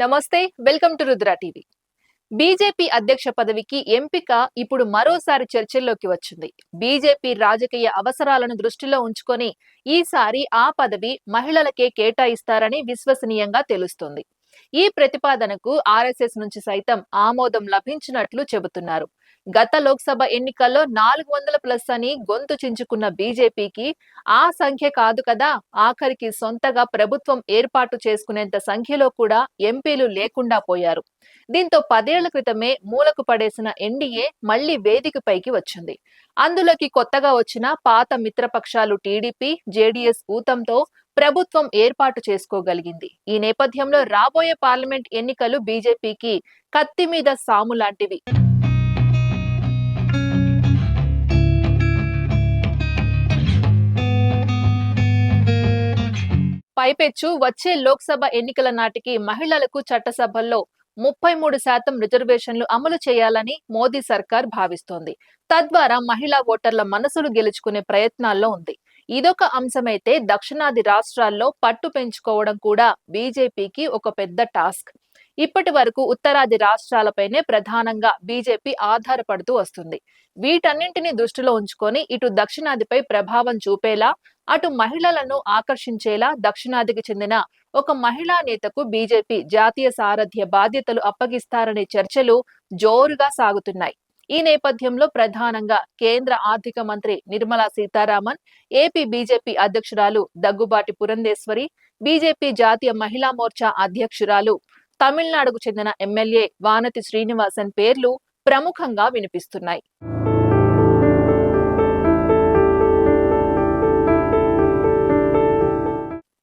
నమస్తే welcome to Rudra TV. BJP అధ్యక్ష పదవికి ఎంపిక ఇప్పుడు మరోసారి చర్చల్లోకి వచ్చింది. బీజేపీ రాజకీయ అవసరాలను దృష్టిలో ఉంచుకొని ఈసారి ఆ పదవి మహిళలకే కేటాయిస్తారని విశ్వసనీయంగా తెలుస్తుంది. ఈ ప్రతిపాదనకు ఆర్ఎస్ఎస్ నుంచి సైతం ఆమోదం లభించినట్లు చెబుతున్నారు. గత లోక్సభ ఎన్నికల్లో నాలుగు వందల ప్లస్ అని గొంతు చించుకున్న బీజేపీకి ఆ సంఖ్య కాదు కదా. ఆఖరికి సొంతగా ప్రభుత్వం ఏర్పాటు చేసుకునేంత సంఖ్యలో కూడా ఎంపీలు లేకుండా పోయారు. దీంతో పదేళ్ళ క్రితమే మూలకు పడేసిన ఎన్డీఏ మళ్ళీ వేదికపైకి వచ్చింది. అందులోకి కొత్తగా వచ్చిన పాత మిత్రపక్షాలు టీడీపీ జేడీఎస్ ఊతంతో ప్రభుత్వం ఏర్పాటు చేసుకోగలిగింది. ఈ నేపథ్యంలో రాబోయే పార్లమెంట్ ఎన్నికలు బీజేపీకి కత్తి మీద సాము లాంటివి. పైపెచ్చు వచ్చే లోక్సభ ఎన్నికల నాటికి మహిళలకు చట్టసభల్లో ముప్పై మూడు శాతం రిజర్వేషన్లు అమలు చేయాలని మోదీ సర్కార్ భావిస్తోంది. తద్వారా మహిళా ఓటర్ల మనసులు గెలుచుకునే ప్రయత్నాల్లో ఉంది. ఇదొక అంశమైతే దక్షిణాది రాష్ట్రాల్లో పట్టు పెంచుకోవడం కూడా బీజేపీకి ఒక పెద్ద టాస్క్. ఇప్పటి వరకు ఉత్తరాది రాష్ట్రాలపైనే ప్రధానంగా బీజేపీ ఆధారపడుతూ వస్తుంది. వీటన్నింటినీ దృష్టిలో ఉంచుకొని ఇటు దక్షిణాదిపై ప్రభావం చూపేలా అటు మహిళలను ఆకర్షించేలా దక్షిణాదికి చెందిన ఒక మహిళా నేతకు బీజేపీ జాతీయ సారథ్య బాధ్యతలు అప్పగిస్తారనే చర్చలు జోరుగా సాగుతున్నాయి. ఈ నేపథ్యంలో ప్రధానంగా కేంద్ర ఆర్థిక మంత్రి నిర్మలా సీతారామన్ ఏపీ బీజేపీ అధ్యక్షురాలు దగ్గుబాటి పురంధేశ్వరి బీజేపీ జాతీయ మహిళా మోర్చా అధ్యక్షురాలు తమిళనాడుకు చెందిన ఎమ్మెల్యే వానతి శ్రీనివాసన్ పేర్లు ప్రముఖంగా వినిపిస్తున్నాయి.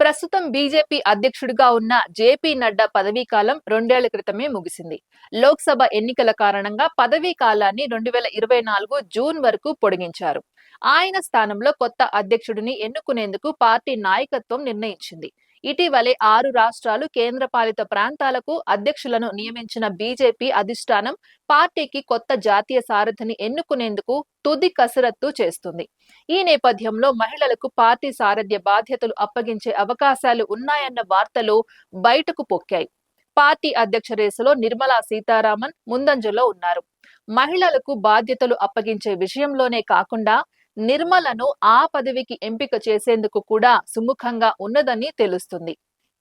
ప్రస్తుతం బీజేపీ అధ్యక్షుడిగా ఉన్న జేపీ నడ్డా పదవీ కాలం రెండేళ్ళ క్రితమే ముగిసింది. లోక్సభ ఎన్నికల కారణంగా పదవీ కాలాన్ని రెండు వేల ఇరవై నాలుగు జూన్ వరకు పొడిగించారు. ఆయన స్థానంలో కొత్త అధ్యక్షుడిని ఎన్నుకునేందుకు పార్టీ నాయకత్వం నిర్ణయించింది. ఇటీవలే ఆరు రాష్ట్రాలు కేంద్రపాలిత ప్రాంతాలకు అధ్యక్షులను నియమించిన బీజేపీ అధిష్టానం పార్టీకి కొత్త జాతీయ సారథిని ఎన్నుకునేందుకు తుది కసరత్తు చేస్తుంది. ఈ నేపథ్యంలో మహిళలకు పార్టీ సారథ్య బాధ్యతలు అప్పగించే అవకాశాలు ఉన్నాయన్న వార్తలు బయటకు పొక్కాయి. పార్టీ అధ్యక్ష రేసులో నిర్మలా సీతారామన్ ముందంజలో ఉన్నారు. మహిళలకు బాధ్యతలు అప్పగించే విషయంలోనే కాకుండా నిర్మలను ఆ పదవికి ఎంపిక చేసేందుకు కూడా సుముఖంగా ఉన్నదని తెలుస్తుంది.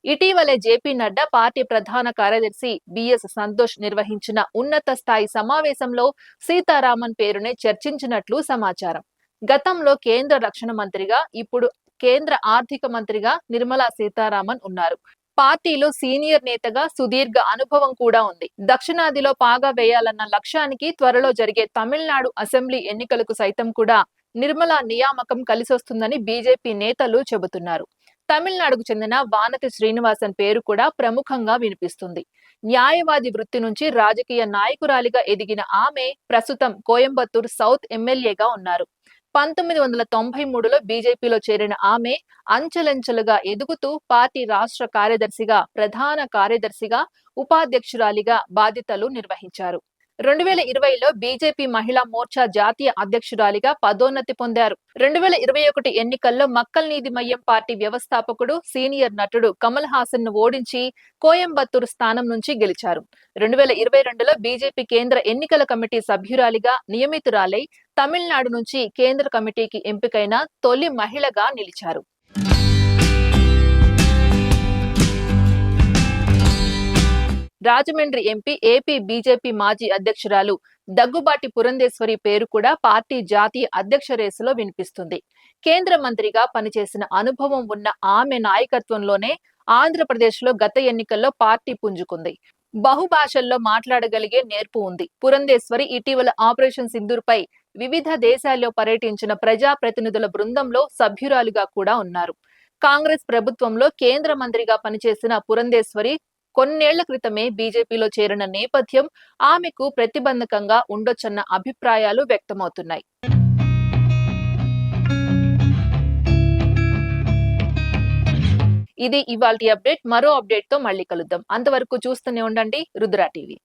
ఇటీవలే జేపీ నడ్డా పార్టీ ప్రధాన కార్యదర్శి బిఎస్ సంతోష్ నిర్వహించిన ఉన్నత స్థాయి సమావేశంలో సీతారామన్ పేరునే చర్చించినట్లు సమాచారం. గతంలో కేంద్ర రక్షణ మంత్రిగా ఇప్పుడు కేంద్ర ఆర్థిక మంత్రిగా నిర్మలా సీతారామన్ ఉన్నారు. పార్టీలో సీనియర్ నేతగా సుదీర్ఘ అనుభవం కూడా ఉంది. దక్షిణాదిలో పాగా వేయాలన్న లక్ష్యానికి త్వరలో జరిగే తమిళనాడు అసెంబ్లీ ఎన్నికలకు సైతం కూడా నిర్మలా నియామకం కలిసొస్తుందని బీజేపీ నేతలు చెబుతున్నారు. తమిళనాడుకు చెందిన వానతి శ్రీనివాసన్ పేరు కూడా ప్రముఖంగా వినిపిస్తుంది. న్యాయవాది వృత్తి నుంచి రాజకీయ నాయకురాలిగా ఎదిగిన ఆమె ప్రస్తుతం కోయంబత్తూర్ సౌత్ ఎమ్మెల్యేగా ఉన్నారు. పంతొమ్మిది వందల తొంభై మూడులో బీజేపీలో చేరిన ఆమె అంచెలంచెలుగా ఎదుగుతూ పార్టీ రాష్ట్ర కార్యదర్శిగా ప్రధాన కార్యదర్శిగా ఉపాధ్యక్షురాలిగా బాధ్యతలు నిర్వహించారు. రెండు వేల ఇరవైలో బీజేపీ మహిళా మోర్చా జాతీయ అధ్యక్షురాలిగా పదోన్నతి పొందారు. రెండు వేల ఇరవై ఒకటి ఎన్నికల్లో మక్కల్ నీది మయ్యం పార్టీ వ్యవస్థాపకుడు సీనియర్ నటుడు కమల్ హాసన్ను ఓడించి కోయంబత్తూరు స్థానం నుంచి గెలిచారు. రెండు వేల ఇరవై రెండులో బీజేపీ కేంద్ర ఎన్నికల కమిటీ సభ్యురాలిగా నియమితురాలై తమిళనాడు నుంచి కేంద్ర కమిటీకి ఎంపికైన తొలి మహిళగా నిలిచారు. రాజమండ్రి ఎంపీ ఏపీ బీజేపీ మాజీ అధ్యక్షురాలు దగ్గుబాటి పురంధేశ్వరి పేరు కూడా పార్టీ జాతీయ అధ్యక్ష రేసులో వినిపిస్తుంది. కేంద్ర మంత్రిగా పనిచేసిన అనుభవం ఉన్న ఆమె నాయకత్వంలోనే ఆంధ్రప్రదేశ్లో గత ఎన్నికల్లో పార్టీ పుంజుకుంది. బహుభాషల్లో మాట్లాడగలిగే నేర్పు ఉంది. పురంధేశ్వరి ఇటీవల ఆపరేషన్ సింధూర్పై వివిధ దేశాల్లో పర్యటించిన ప్రజా ప్రతినిధుల బృందంలో సభ్యురాలుగా కూడా ఉన్నారు. కాంగ్రెస్ ప్రభుత్వంలో కేంద్ర మంత్రిగా పనిచేసిన పురంధేశ్వరి కొన్నేళ్ళ క్రితమే బీజేపీలో చేరిన నేపథ్యం ఆమెకు ప్రతిబంధకంగా ఉండొచ్చన్న అభిప్రాయాలు వ్యక్తమవుతున్నాయి. ఇది ఇవాల్టి అప్డేట్. మరో అప్డేట్తో మళ్ళీ కలుద్దాం. అంతవరకు చూస్తూనే ఉండండి. రుద్రా టీవీ.